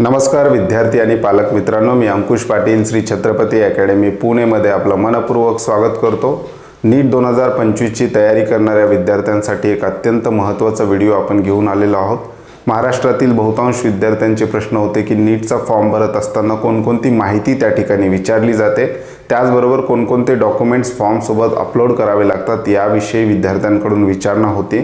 नमस्कार विद्यार्थी आणि पालक मित्रांनो मी अंकुश पाटील श्री छत्रपती अकॅडमी पुणेमध्ये आपलं मनपूर्वक स्वागत करतो. नीट दोन हजार पंचवीसची तयारी करणाऱ्या विद्यार्थ्यांसाठी एक अत्यंत महत्त्वाचा व्हिडिओ आपण घेऊन आलेलो आहोत. महाराष्ट्रातील बहुतांश विद्यार्थ्यांचे प्रश्न होते की नीटचा फॉर्म भरत असताना कोणकोणती माहिती त्या ठिकाणी विचारली जाते? त्याचबरोबर कोणकोणते डॉक्युमेंट्स फॉर्मसोबत अपलोड करावे लागतात याविषयी विद्यार्थ्यांकडून विचारणा होती.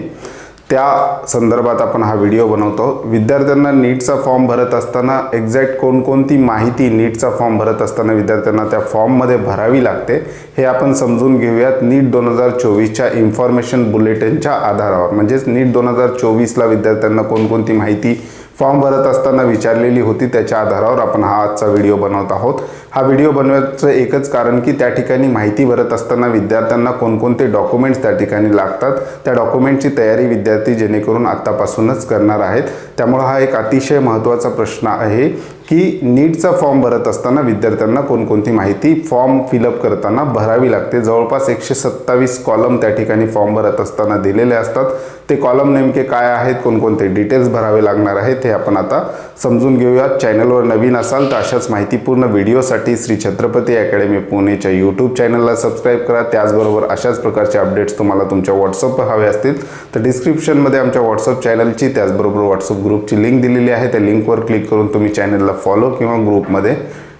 त्या संदर्भात आपण हा व्हिडिओ बनवतो. विद्यार्थ्यांना नीटचा फॉर्म भरत असताना एक्झॅक्ट कोणकोणती माहिती नीटचा फॉर्म भरत असताना विद्यार्थ्यांना त्या फॉर्ममध्ये भरावी लागते हे आपण समजून घेऊयात नीट दोन हजार चोवीसच्या इन्फॉर्मेशन बुलेटिनच्या आधारावर. म्हणजेच नीट दोन हजार चोवीसला विद्यार्थ्यांना कोणकोणती माहिती फॉर्म भरत असताना विचारलेली होती त्याच्या आधारावर आपण हा आजचा व्हिडिओ बनवत आहोत. हा व्हिडिओ बनवायचं एकच कारण की त्या ठिकाणी माहिती भरत असताना विद्यार्थ्यांना कोणकोणते डॉक्युमेंट्स त्या ठिकाणी लागतात त्या डॉक्युमेंटची तयारी विद्यार्थी जेणेकरून आत्तापासूनच करणार आहेत. त्यामुळं हा एक अतिशय महत्त्वाचा प्रश्न आहे. की नीटचा फॉर्म भरत असताना विद्यार्थ्यांना कोणकोणती माहिती फॉर्म फिलअप करताना भरावी लागते. जवळपास एकशे सत्तावीस कॉलम त्या ठिकाणी फॉर्म भरत असताना दिलेले असतात. ते कॉलम नेमके काय आहेत? कोणकोणते डिटेल्स भरावे लागणार आहेत? हे आपण आता समजून घेऊयात. चॅनलवर नवीन असाल तर अशाच माहितीपूर्ण व्हिडिओसाठी श्री छत्रपती अकॅडमी पुणेच्या यूट्यूब चॅनलला सबस्क्राईब करा. त्याचबरोबर अशाच प्रकारचे अपडेट्स तुम्हाला तुमच्या व्हॉट्सअपवर हवे असतील तर डिस्क्रिप्शनमध्ये आमच्या व्हॉट्सअप चॅनलची त्याचबरोबर व्हॉट्सअप ग्रुपची लिंक दिलेली आहे. त्या लिंकवर क्लिक करून तुम्ही चॅनलला फॉलो किंवा ग्रुपमध्ये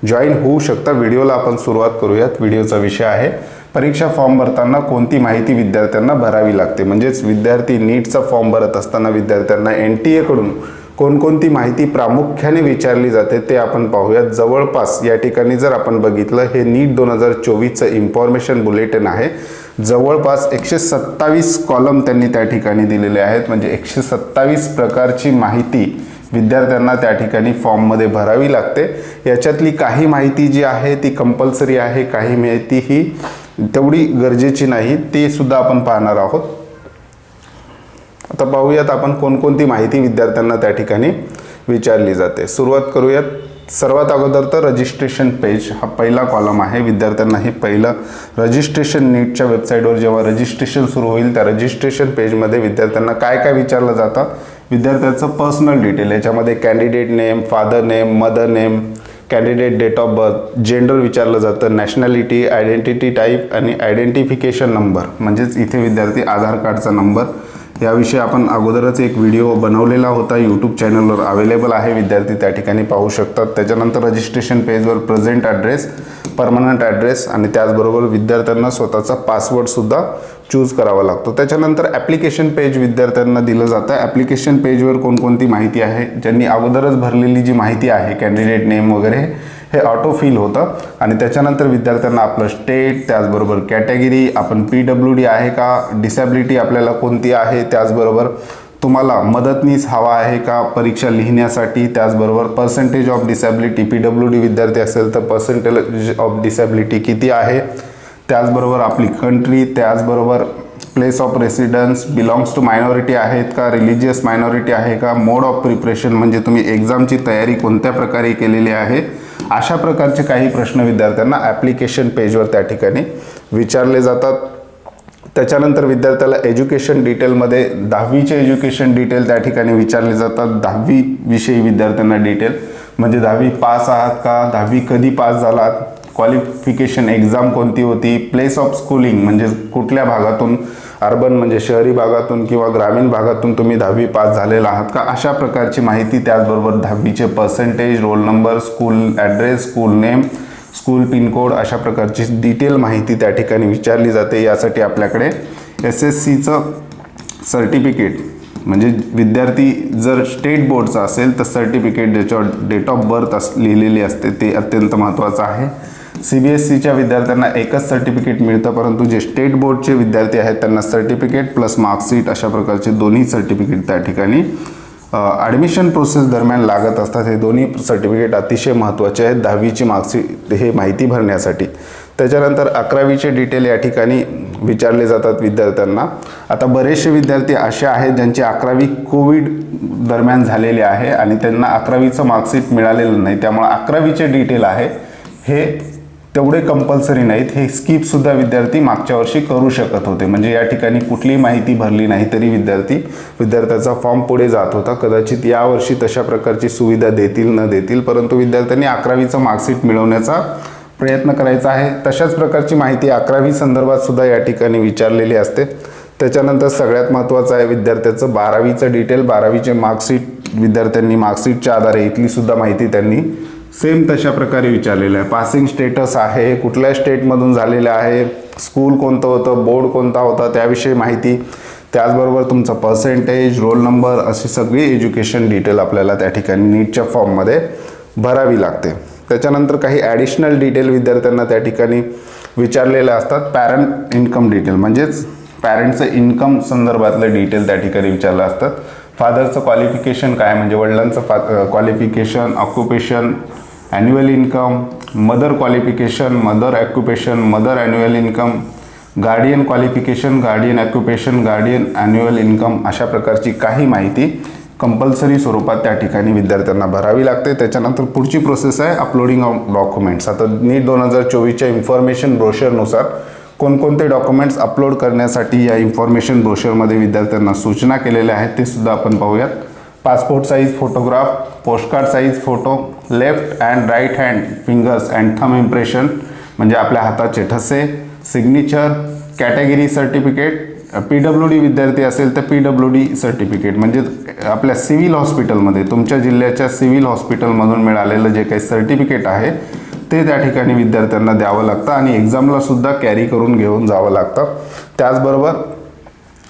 जॉईन होऊ शकता. व्हिडिओला आपण सुरुवात करूयात. व्हिडिओचा विषय आहे. परीक्षा फॉर्म भरताना कोणती माहिती विद्यार्थ्यांना भरावी लागते? म्हणजेच विद्यार्थी नीटचा फॉर्म भरत असताना विद्यार्थ्यांना एन टी एकडून कोणकोणती माहिती प्रामुख्याने विचारली जाते ते आपण पाहूयात. जवळपास या ठिकाणी जर आपण बघितलं हे नीट दोन हजार चोवीसचं इन्फॉर्मेशन बुलेटिन आहे. जवळपास एकशे सत्तावीस कॉलम त्यांनी त्या ठिकाणी दिलेले आहेत. म्हणजे एकशे सत्तावीस प्रकारची माहिती विद्यार्थ्यांना त्या ठिकाणी फॉर्ममध्ये भरावी लागते. याच्यातली काही माहिती जी आहे ती कंपल्सरी आहे काही माहिती ही तेवढी गरजेची नाही ते सुद्धा आपण पाहणार आहोत. आता पाहूयात आपण कोणकोणती माहिती विद्यार्थ्यांना त्या ठिकाणी विचारली जाते. सुरुवात करूयात. सर्वात अगोदर तर रजिस्ट्रेशन पेज हा पहिला कॉलम आहे. विद्यार्थ्यांना हे पहिलं रजिस्ट्रेशन नीटच्या वेबसाईटवर जेव्हा रजिस्ट्रेशन सुरू होईल त्या रजिस्ट्रेशन पेजमध्ये विद्यार्थ्यांना काय काय विचारलं जातं विद्यार्थ्याचं पर्सनल डिटेल याच्यामध्ये candidate name father name mother name candidate date of birth gender विचारलं जातं नॅशनॅलिटी आयडेंटिटी टाईप आणि आयडेंटिफिकेशन नंबर म्हणजेच इथे विद्यार्थी आधार कार्डचा नंबर याविषयी आपण अगोदरच एक व्हिडिओ बनवलेला होता. यूट्यूब चॅनलवर अवेलेबल आहे. विद्यार्थी त्या ठिकाणी पाहू शकतात. त्याच्यानंतर रजिस्ट्रेशन पेजवर प्रेझेंट ॲड्रेस परमनंट ॲड्रेस आणि त्याचबरोबर विद्यार्थ्यांना स्वतःचा पासवर्डसुद्धा चूज करावा लागतो. त्याच्यानंतर ॲप्लिकेशन पेज विद्यार्थ्यांना दिलं जातं. ॲप्लिकेशन पेजवर कोणकोणती माहिती आहे? ज्यांनी अगोदरच भरलेली जी माहिती आहे कॅन्डिडेट नेम वगैरे हे ऑटो फिल होतं. आणि त्याच्यानंतर विद्यार्थ्यांना आपलं स्टेट त्याचबरोबर कॅटेगरी आपण पी डब्ल्यू डी आहे का? डिसॅबिलिटी आपल्याला कोणती आहे? त्याचबरोबर तुम्हाला मदतनीस हवा आहे का परीक्षा लिहिण्यासाठी? त्याचबरोबर percentage of disability P W D विद्यार्थी असेल तर पर्सेंटेज ऑफ डिसॅबिलिटी किती आहे? त्याचबरोबर आपली कंट्री त्याचबरोबर place of residence belongs to minority आहेत का? रिलिजियस मायनॉरिटी आहे का? मोड ऑफ प्रिपरेशन म्हणजे तुम्ही एक्झामची तयारी कोणत्या प्रकारे केलेली आहे? अशा प्रकारचे काही प्रश्न विद्यार्थ्यांना ॲप्लिकेशन पेजवर त्या ठिकाणी विचारले जातात. त्याच्यानंतर विद्यार्थ्याला एज्युकेशन डिटेलमध्ये दहावीचे एज्युकेशन डिटेल त्या ठिकाणी विचारले जातात. दहावीविषयी विद्यार्थ्यांना डिटेल. म्हणजे दहावी पास आहात का? दहावी कधी पास झालात? क्वालिफिकेशन एक्झाम कोणती होती? प्लेस ऑफ स्कूलिंग म्हणजे कुठल्या भागातून? अर्बन म्हणजे शहरी भागातून किंवा ग्रामीण भागातून तुम्ही दहावी पास झालेला आहात का? अशा प्रकारची माहिती त्याचबरोबर दहावीचे percentage roll number school address school name school pin code अशा प्रकारची डिटेल माहिती त्या ठिकाणी विचारली जाते. यासाठी आपल्याकडे एस एस सीचं सर्टिफिकेट म्हणजे विद्यार्थी जर स्टेट बोर्डचा असेल तर सर्टिफिकेट ज्याच्यावर डेट ऑफ बर्थ अस लिहिलेली असते. ते अत्यंत महत्त्वाचं आहे. सी बी एस सीच्या विद्यार्थ्यांना एकच सर्टिफिकेट मिळतं परंतु जे स्टेट बोर्डचे विद्यार्थी आहेत त्यांना सर्टिफिकेट प्लस मार्कशीट अशा प्रकारचे दोन्ही सर्टिफिकेट त्या ठिकाणी ॲडमिशन प्रोसेस दरम्यान लागत असतात हे दोन्ही सर्टिफिकेट अतिशय महत्त्वाचे आहेत. दहावीची मार्कशीट हे माहिती भरण्यासाठी. त्याच्यानंतर अकरावीचे डिटेल या ठिकाणी विचारले जातात विद्यार्थ्यांना. आता बरेचसे विद्यार्थी असे आहेत ज्यांची अकरावी कोविड दरम्यान झालेले आहे आणि त्यांना अकरावीचं मार्कशीट मिळालेलं नाही. त्यामुळे अकरावीचे डिटेल आहे. हे तेवढे कंपल्सरी नाहीत. हे स्किपसुद्धा विद्यार्थी मागच्या वर्षी करू शकत होते. म्हणजे या ठिकाणी कुठलीही माहिती भरली नाही तरी विद्यार्थी विद्यार्थ्याचा फॉर्म पुढे जात होता. कदाचित यावर्षी तशा प्रकारची सुविधा देतील न देतील परंतु विद्यार्थ्यांनी अकरावीचं मार्कशीट मिळवण्याचा प्रयत्न करायचा आहे. तशाच प्रकारची माहिती अकरावी संदर्भात सुद्धा या ठिकाणी विचारलेली असते. त्याच्यानंतर सगळ्यात महत्त्वाचं आहे विद्यार्थ्याचं बारावीचं डिटेल बारावीचे मार्कशीट विद्यार्थ्यांनी मार्कशीटच्या आधारे इथली सुद्धा माहिती त्यांनी सेम तशा प्रकारे विचारलेलं आहे. पासिंग स्टेटस आहे कुठल्या स्टेटमधून झालेलं आहे स्कूल कोणतं होतं बोर्ड कोणता होता त्याविषयी माहिती त्याचबरोबर तुमचा पर्सेंटेज रोल नंबर अशी सगळी एज्युकेशन डिटेल आपल्याला त्या ठिकाणी नीटच्या फॉर्ममध्ये भरावी लागते. त्याच्यानंतर काही ॲडिशनल डिटेल विद्यार्थ्यांना त्या ठिकाणी विचारलेल्या असतात. पॅरेंट इन्कम डिटेल म्हणजेच पॅरेंटचं इन्कम संदर्भातलं डिटेल त्या ठिकाणी विचारलं असतात फादरचं क्वालिफिकेशन काय? म्हणजे वडिलांचं फा qualification occupation annual income mother qualification mother occupation mother annual income guardian qualification guardian occupation guardian annual income अशा प्रकारची काही माहिती कंपल्सरी स्वरूपात त्या ठिकाणी विद्यार्थ्यांना भरावी लागते. त्याच्यानंतर पुढची प्रोसेस आहे अपलोडिंग ऑफ डॉक्युमेंट्स आता नीट दोन हजार चोवीसच्या इन्फॉर्मेशन ब्रोशरनुसार कोणकोणते डॉक्युमेंट्स अपलोड करण्यासाठी या इन्फॉर्मेशन ब्रोशरमध्ये विद्यार्थ्यांना सूचना केलेल्या आहेत ते सुद्धा आपण पाहूयात. Passport size photograph postcard size photo left and right hand fingers and thumb impression म्हणजे आपल्या हाताचे ठसे signature category certificate P W D विद्यार्थी असेल तर पी डब्ल्यू डी सर्टिफिकेट म्हणजे आपल्या सिव्हिल हॉस्पिटलमध्ये तुमच्या जिल्ह्याच्या सिव्हिल हॉस्पिटलमधून मिळालेलं जे काही सर्टिफिकेट आहे ते त्या ठिकाणी विद्यार्थ्यांना द्यावं लागतं आणि एक्झामला सुद्धा कॅरी करून घेऊन जावं लागतं. त्याचबरोबर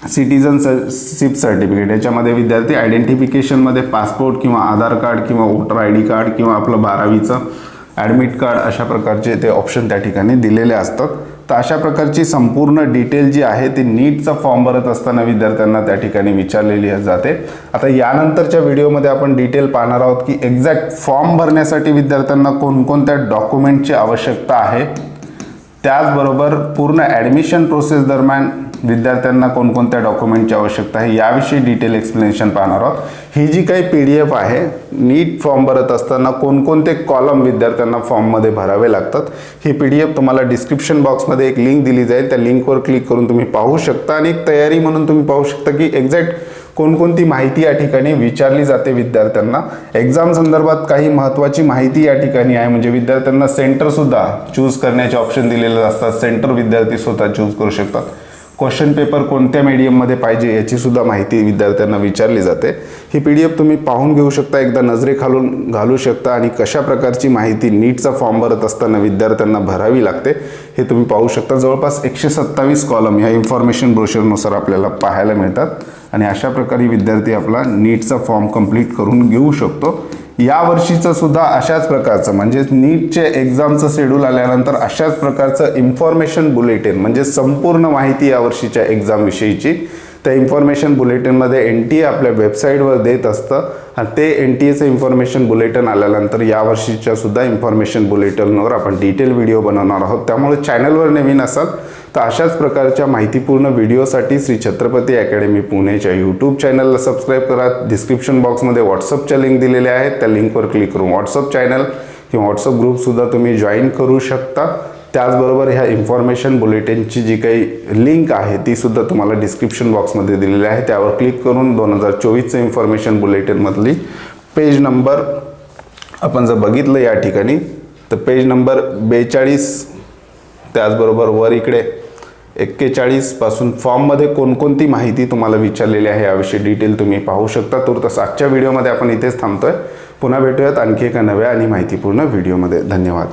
सिटिझनशिप सर्टिफिकेट याच्यामध्ये विद्यार्थी आयडेंटिफिकेशनमध्ये पासपोर्ट किंवा आधार कार्ड किंवा वोटर आय डी कार्ड किंवा आपलं बारावीचं ॲडमिट कार्ड अशा प्रकारचे ते ऑप्शन त्या ठिकाणी दिलेले असतात. तर अशा प्रकारची संपूर्ण डिटेल जी आहे ती नीटचा फॉर्म भरत असताना विद्यार्थ्यांना त्या ठिकाणी विचारलेली जाते. आता यानंतरच्या व्हिडिओमध्ये आपण डिटेल पाहणार आहोत की एक्झॅक्ट फॉर्म भरण्यासाठी विद्यार्थ्यांना कोणकोणत्या डॉक्युमेंटची आवश्यकता आहे. त्याचबरोबर पूर्ण ॲडमिशन प्रोसेस दरम्यान विद्यार्थ्यांना कोणकोणत्या डॉक्युमेंटची आवश्यकता आहे याविषयी डिटेल एक्सप्लेनेशन पाहणार आहोत. ही जी काही पी डी एफ आहे नीट फॉर्म भरत असताना कोणकोणते कॉलम विद्यार्थ्यांना फॉर्ममध्ये भरावे लागतात ही पी डी एफ तुम्हाला डिस्क्रिप्शन बॉक्समध्ये एक लिंक दिली जाईल. त्या लिंकवर क्लिक करून तुम्ही पाहू शकता आणि एक तयारी म्हणून तुम्ही पाहू शकता की एक्झॅक्ट कोणकोणती माहिती या ठिकाणी विचारली जाते विद्यार्थ्यांना? एक्झाम संदर्भात काही महत्त्वाची माहिती या ठिकाणी आहे. म्हणजे विद्यार्थ्यांना सेंटरसुद्धा चूज करण्याचे ऑप्शन दिलेले असतात. सेंटर विद्यार्थी स्वतः चूज करू शकतात. क्वेश्चन पेपर कोणत्या मीडियममध्ये पाहिजे याचीसुद्धा माहिती विद्यार्थ्यांना विचारली जाते. ही पी डी एफ तुम्ही पाहून घेऊ शकता. एकदा नजरेखालून घालू शकता. आणि कशा प्रकारची माहिती नीटचा फॉर्म भरत असताना विद्यार्थ्यांना भरावी लागते. हे तुम्ही पाहू शकता. जवळपास एकशे सत्तावीस कॉलम ह्या इन्फॉर्मेशन ब्रोशरनुसार आपल्याला पाहायला मिळतात. आणि अशा प्रकारे विद्यार्थी आपला नीटचा फॉर्म कंप्लीट करून घेऊ शकतो. या वर्षीचं सुद्धा अशाच प्रकारचं म्हणजे नीटचे एक्झामचं शेड्यूल आल्यानंतर अशाच प्रकारचं इन्फॉर्मेशन बुलेटिन म्हणजे संपूर्ण माहिती या वर्षीच्या एक्झामविषयीची त्या इन्फॉर्मेशन बुलेटिनमध्ये एन टी ए आपल्या वेबसाईटवर देत असतं. आणि ते एन टी एचं इन्फॉर्मेशन बुलेटिन आल्यानंतर यावर्षीच्या सुद्धा इन्फॉर्मेशन बुलेटिनवर आपण डिटेल व्हिडिओ बनवणार आहोत. त्यामुळे चॅनलवर नवीन असाल तर अशाच प्रकारच्या माहितीपूर्ण व्हिडिओसाठी श्री छत्रपती अकॅडमी पुणेच्या यूट्यूब चॅनलला सबस्क्राईब करा. डिस्क्रिप्शन बॉक्समध्ये व्हॉट्सअपच्या लिंक दिलेल्या आहेत. त्या लिंकवर क्लिक करून व्हॉट्सअप चॅनल किंवा व्हॉट्सअप ग्रुपसुद्धा तुम्ही जॉईन करू शकता. त्याचबरोबर ह्या इन्फॉर्मेशन बुलेटिनची जी काही लिंक आहे ती सुद्धा तुम्हाला डिस्क्रिप्शन बॉक्समध्ये दिलेली आहे. त्यावर क्लिक करून दोन हजार चोवीसचं इन्फॉर्मेशन बुलेटिनमधली पेज नंबर आपण जर बघितलं या ठिकाणी तर पेज नंबर बेचाळीस त्याचबरोबर वर इकडे एक्केचाळीसपासून फॉर्ममध्ये कोणकोणती माहिती तुम्हाला विचारलेली आहे याविषयी डिटेल तुम्ही पाहू शकता. तुर्तस आजच्या व्हिडिओमध्ये आपण इथेच थांबतोय. पुन्हा भेटूयात आणखी एका नव्या आणि माहितीपूर्ण व्हिडिओमध्ये धन्यवाद.